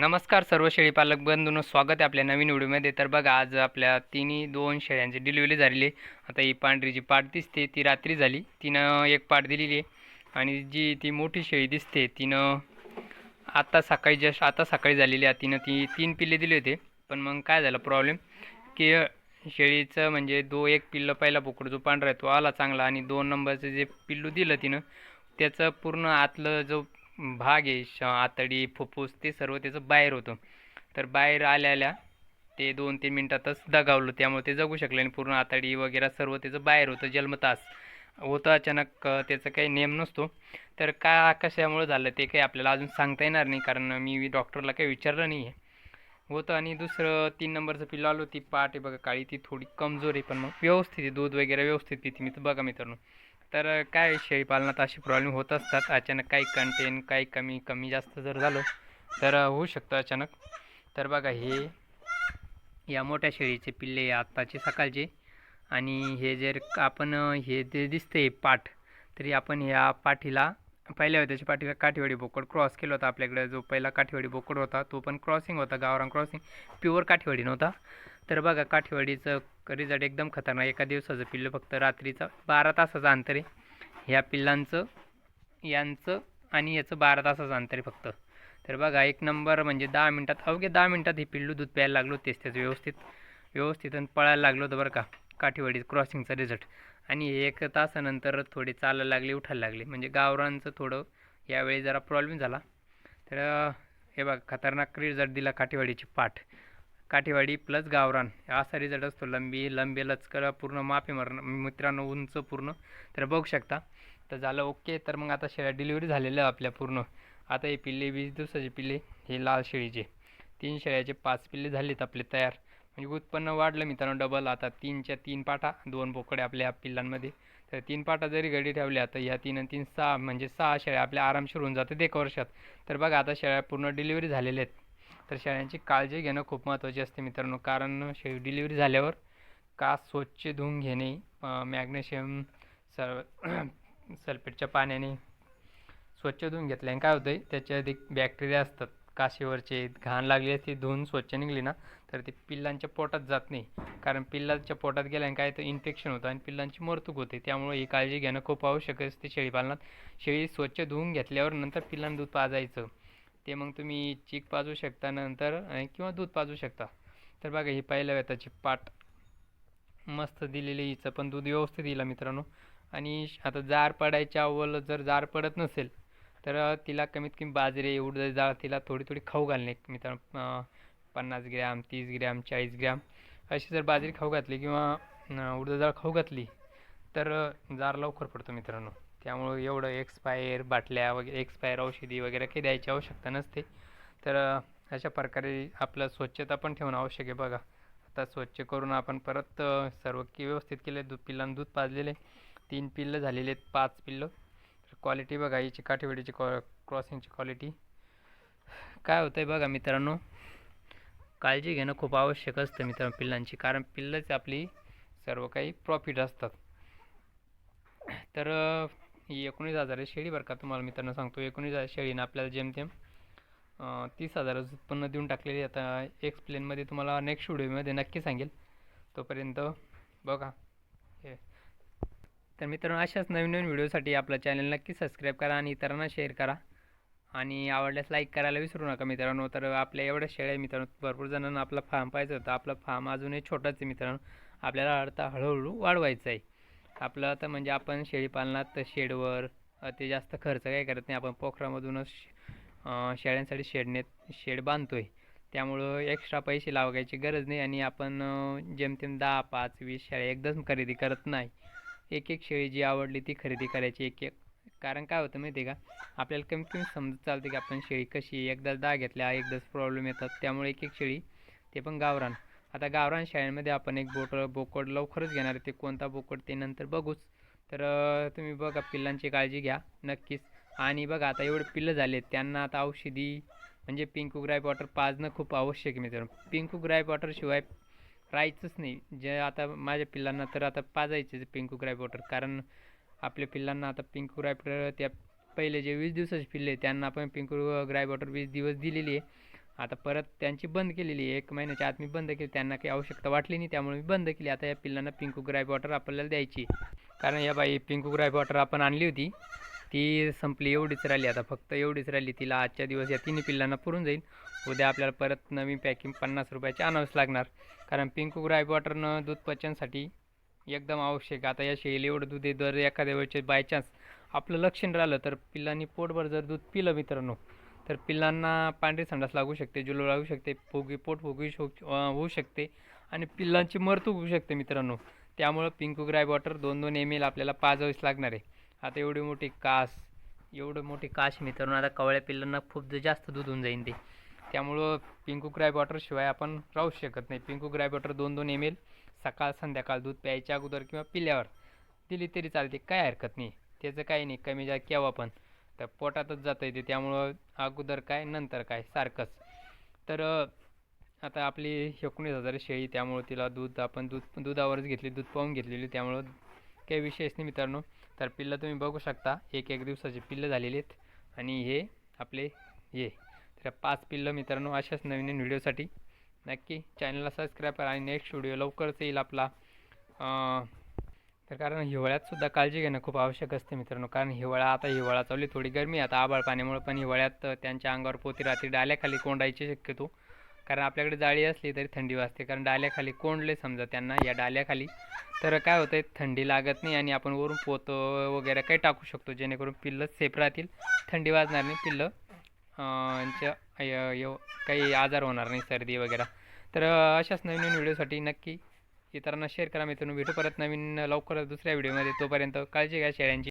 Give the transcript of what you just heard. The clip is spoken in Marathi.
नमस्कार सर्व शेळीपालक बंधूंनो स्वागत आहे आपल्या नवीन व्हिडिओमध्ये. तर बघा आज आपल्या तिन्ही दोन शेळ्यांची डिलिव्हरी झालेली आहे. आता ही पांढरी जी पाट दिसते ती रात्री झाली. तिनं एक पाट दिलेली आहे. आणि जी ती मोठी शेळी दिसते तिनं आत्ता सकाळी जस्ट आता सकाळी झालेली आहे. तिनं ती तीन पिल्ले दिले होते. पण मग काय झालं प्रॉब्लेम की शेळीचं म्हणजे दो एक पिल्लं पहिला बोकड जो पांढरा आहे तो आला चांगला. आणि दोन नंबरचं जे पिल्लू दिलं तिनं त्याचं पूर्ण आतलं जो भाग आहे श आतडी फुफ्फुस ते सर्व त्याचं बाहेर होतं. तर बाहेर आल्या आल्या ते दोन तीन मिनटातच दगावलं त्यामुळे ते जगू शकले आणि पूर्ण आतडी वगैरे सर्व त्याचं बाहेर होतं जन्मतास. होतं अचानक त्याचा काही नेम नसतो. तर का कशामुळे झालं ते काही आपल्याला अजून सांगता येणार नाही कारण मी डॉक्टरला काही विचारलं नाही आहे होतं आणि दुसरं तीन नंबरचं पिल्लं आलो ती पाट आहे बघा काळी ती थोडी कमजोर आहे पण मग व्यवस्थित आहे दूध वगैरे व्यवस्थित पिते मी. तर बघा मित्रांनो तर काय शेळीपालनात असे प्रॉब्लेम होत असतात? अचानक काही कंटेन काही कमी कमी जास्त जर झालं तर होऊ शकतं अचानक. तर बघा हे या मोठ्या शेळीचे पिल्ले आत्ताचे सकाळचे. आणि हे जर आपण हे जे दिसते पाठ तरी आपण ह्या पाठीला पहिल्या त्याच्या पाठीला काठीवाडी बोकड क्रॉस केला होता आपल्याकडे. जो पहिला काठीवाडी बोकड होता तो पण क्रॉसिंग होता गावरान क्रॉसिंग प्युअर काठीवाडी नव्हता. तर बघा काठीवाडीचं रिझल्ट एकदम खतरनाक एका दिवसाचं पिल्लं फक्त रात्रीचं बारा तासाचं अंतर आहे. ह्या पिल्लांचं यांचं आणि याचं बारा तासाचं अंतर आहे फक्त. तर बघा एक नंबर म्हणजे दहा मिनटात अवघे दहा मिनटात हे पिल्लू दूध प्यायला लागलो तेच त्याचं व्यवस्थित व्यवस्थित आणि पळायला लागलो होतं बरं का काठीवाडी क्रॉसिंगचा रिझल्ट आणि एक तासानंतर थोडे चालायला लागले उठायला लागले. म्हणजे गावरांचं थोडं यावेळी जरा प्रॉब्लेम झाला. तर हे बघा खतरनाक रिझल्ट दिला काठीवाडीची पाठ. काठीवाडी प्लस गावरान. असा रिझल्ट असतो लंबी लंबे लचकर पूर्ण माफी मरण मित्रांनो उंच पूर्ण. तर बघू शकता. तर झालं ओके. तर मग आता शेळ्या डिलिव्हरी झालेलं आपल्या पूर्ण. आता हे पिल्ले वीस दिवसाचे पिल्ले हे लाल शेळीचे. तीन शेळ्याचे पाच पिल्ले झालेत आपले तयार. म्हणजे उत्पन्न वाढलं मित्रांनो डबल आता तीनच्या तीन पाटा दोन बोकडे आपल्या पिल्लांमध्ये. तर तीन पाटा जरी घडी ठेवल्या तर ह्या तीन तीन सहा म्हणजे सहा शेळ्या आपल्या आरामशीर होऊन जातात एक वर्षात. तर बघा आता शेळ्या पूर्ण डिलिव्हरी झालेल्या आहेत. तर शेळ्यांची काळजी घेणं खूप महत्त्वाची असते मित्रांनो. कारण शेळी डिलिव्हरी झाल्यावर कास स्वच्छ धुवून घेणे मॅग्नेशियम सर सल्फेटच्या पाण्याने स्वच्छ धुवून घेतल्याने काय होतं आहे त्याच्यात एक बॅक्टेरिया असतात काशीवरचे घाण लागली असते धुवून स्वच्छ निघली ना तर ते पिल्लांच्या पोटात जात नाही. कारण पिल्लांच्या पोटात गेल्याने काय तर इन्फेक्शन होतं आणि पिल्लांची मरतूक होते. त्यामुळे ही काळजी घेणं खूप आवश्यक असते शेळीपालनात. शेळी स्वच्छ धुवून घेतल्यावर नंतर पिल्लांना दूध पाजायचं. ते मग तुम्ही चीक पाजू शकता नंतर किंवा दूध पाजू शकता. तर बघा ही पहिल्या वेताची पाट. मस्त दिलेली हिचं पण दूध व्यवस्थित दिलं मित्रांनो. आणि आता जार पडायच्या अवल जर जार पडत नसेल तर तिला कमीत कमी बाजरी एवढं जाळ तिला थोडी थोडी खाऊ घालणे. मित्रांनो पन्नास ग्रॅम तीस ग्रॅम चाळीस ग्रॅम अशी जर बाजरी खाऊ घातली किंवा उडदाची खाऊ घातली तर जार लवकर पडतो मित्रांनो. त्यामुळं एवढं एक्सपायर बाटल्या वगैरे एक्सपायर औषधी वगैरे काही द्यायची आवश्यकता नसते. तर अशा प्रकारे आपलं स्वच्छता पण ठेवणं आवश्यक आहे बघा. आता स्वच्छ करून आपण परत सर्व की व्यवस्थित केले दूध पिल्लांना दूध पाजलेले तीन पिल्लं झालेले आहेत पाच पिल्लं. तर क्वालिटी बघा याची काठीवाडीची कॉ क्रॉसिंगची क्वालिटी काय होतं आहे बघा मित्रांनो काळजी घेणं खूप आवश्यक असतं मित्रांनो पिल्लांची कारण पिल्लंच आपली सर्व काही प्रॉफिट असतात. तर ही एकोणीस हजार शेळी बरं का तुम्हाला मित्रांनो सांगतो. एकोणीस हजार शेळीनं आपल्याला जेमतेम तीस हजाराचं उत्पन्न देऊन टाकलेली आता एक्सप्लेनमध्ये तुम्हाला नेक्स्ट व्हिडिओमध्ये नक्की सांगेल. तोपर्यंत बघा. हे. तर मित्रांनो अशाच नवीन नवीन व्हिडिओसाठी आपलं चॅनल नक्की सबस्क्राईब करा आणि इतरांना शेअर करा. आणि आवडल्यास लाईक करायला विसरू नका मित्रांनो. तर आपल्या एवढ्या शेळ्या आहे मित्रांनो भरपूर जणांना आपला फार्म पाहिजे होता. आपला फार्म अजूनही छोटाच आहे मित्रांनो. आपल्याला अडता हळूहळू वाढवायचं आहे. आपलं आता म्हणजे आपण शेळीपालनात शेडवर ते जास्त खर्च काही करत नाही. आपण पोखरामधूनच शेळ्यांसाठी शेडने शेड बांधतो आहे त्यामुळं एक्स्ट्रा पैसे लावायची गरज नाही आणि आपण जेमतेम दहा पाच वीस शेळ्या एकदम खरेदी करत नाही. एक एक शेळी जी आवडली ती खरेदी करायची एक एक कारण काय होतं माहिती आहे का? आपल्याला कमीत कमी समजत चालते की आपण शेळी कशी एकदाच दहा घेतल्या एकदाच प्रॉब्लेम येतात. त्यामुळे एक एक शेळी ते पण गावरान. आता गावरान शाळेमध्ये आपण एक बोट बोकड लवकरच घेणार आहे. ते कोणता बोकड ते नंतर बघूच. तर तुम्ही बघा पिल्लांची काळजी घ्या नक्कीच. आणि बघा आता एवढे पिल्लं झाले त्यांना आता औषधी म्हणजे पिंकू ग्राय वॉटर पाजणं खूप आवश्यक आहे मित्रांनो. पिंकू ग्राईप वॉटरशिवाय राहायचंच नाही. जे आता माझ्या पिल्लांना तर आता पाजायचेच पिंकू ग्राय वॉटर. कारण आपल्या पिल्लांना आता पिंकू ग्राईप त्या पहिले जे वीस दिवसाचे पिल्ले त्यांना आपण पिंकू ग्राय वॉटर वीस दिवस दिलेली आहे. आता परत त्यांची बंद केलेली आहे. एक महिन्याच्या आत मी बंद केली. त्यांना काही आवश्यकता वाटली नाही त्यामुळे मी बंद केली. आता या पिल्लांना पिंकू ग्राईप वॉटर आपल्याला द्यायची. कारण या बाई पिंकू ग्राईप वॉटर आपण आणली होती. ती संपली एवढीच राहिली आता फक्त एवढीच राहिली. तिला आजच्या दिवस या तिन्ही पिल्लांना पुरून जाईल. उद्या आपल्याला परत नवीन पॅकिंग पन्नास रुपयाची आणावंच लागणार. कारण पिंकू ग्राईप वॉटरनं दूध पचनसाठी एकदम आवश्यक आता या शेळीला एवढं दूध आहे दर एखाद्या वेळचे बाय चान्स आपलं लक्षण राहिलं तर पिल्लांनी पोटभर जर दूध पिलं मित्रांनो तर पिल्लांना पांढरी संडास लागू शकते जुलो लागू शकते फुगी पोट फुगी शो होऊ शकते आणि पिल्लांची मरतूक होऊ शकते मित्रांनो. त्यामुळं पिंकू ग्राय वॉटर दोन दोन एम एल आपल्याला पाजावीच लागणार आहे. आता एवढी मोठी कास एवढं मोठी काश मित्रांनो आता कवळ्या पिल्लांना खूप जास्त दूध होऊन जाईन ते. त्यामुळं पिंकू ग्राईप वॉटरशिवाय आपण राहू शकत नाही. पिंकू ग्राय वॉटर दोन दोन एम एल सकाळ संध्याकाळ दूध प्यायच्या अगोदर किंवा पिल्यावर दिली तरी चालते काय हरकत नाही. त्याचं काही नाही कमी जा केव्हा पण. तर पोटातच जातं येते त्यामुळं अगोदर काय नंतर काय सारखंच. तर आता आपली एकोणीस हजार शेळी त्यामुळं तिला दूध आपण दूध दुधावरच घेतली दूध पाहून घेतलेली. त्यामुळं काही विशेष नाही मित्रांनो. तर पिल्लं तुम्ही बघू शकता एक एक दिवसाची पिल्लं झालेली आहेत. आणि हे आपले हे. तर पाच पिल्लं मित्रांनो अशाच नवीन नवीन व्हिडिओसाठी. नक्की चॅनलला सबस्क्राईब करा आणि नेक्स्ट व्हिडिओ लवकरच येईल आपला. तर कारण हिवाळ्यात सुद्धा काळजी घेणं खूप आवश्यक असते मित्रांनो. कारण हिवाळा आता हिवाळा चालली थोडी गरमी आता आबाळ पाण्यामुळे पण हिवाळ्यात त्यांच्या अंगावर पोती राहते डाल्याखाली कोंडायची शक्यतो. कारण आपल्याकडे जाळी असली तरी थंडी वाजते. कारण डाल्याखाली कोंडले समजा त्यांना या डाल्याखाली. तर काय होतं थंडी लागत नाही आणि आपण वरून पोतं वगैरे काही टाकू शकतो. जेणेकरून पिल्लं सेफ राहतील. थंडी वाजणार नाही पिल्लं. य- य- काही आजार होणार नाही सर्दी वगैरे. तर अशाच नवीन नवीन व्हिडिओसाठी नक्की इतरांना शेअर करा मित्रांनो. भेटू परत नवीन लवकरच दुसऱ्या व्हिडिओमध्ये. तोपर्यंत काळजी घ्या शेळ्यांची.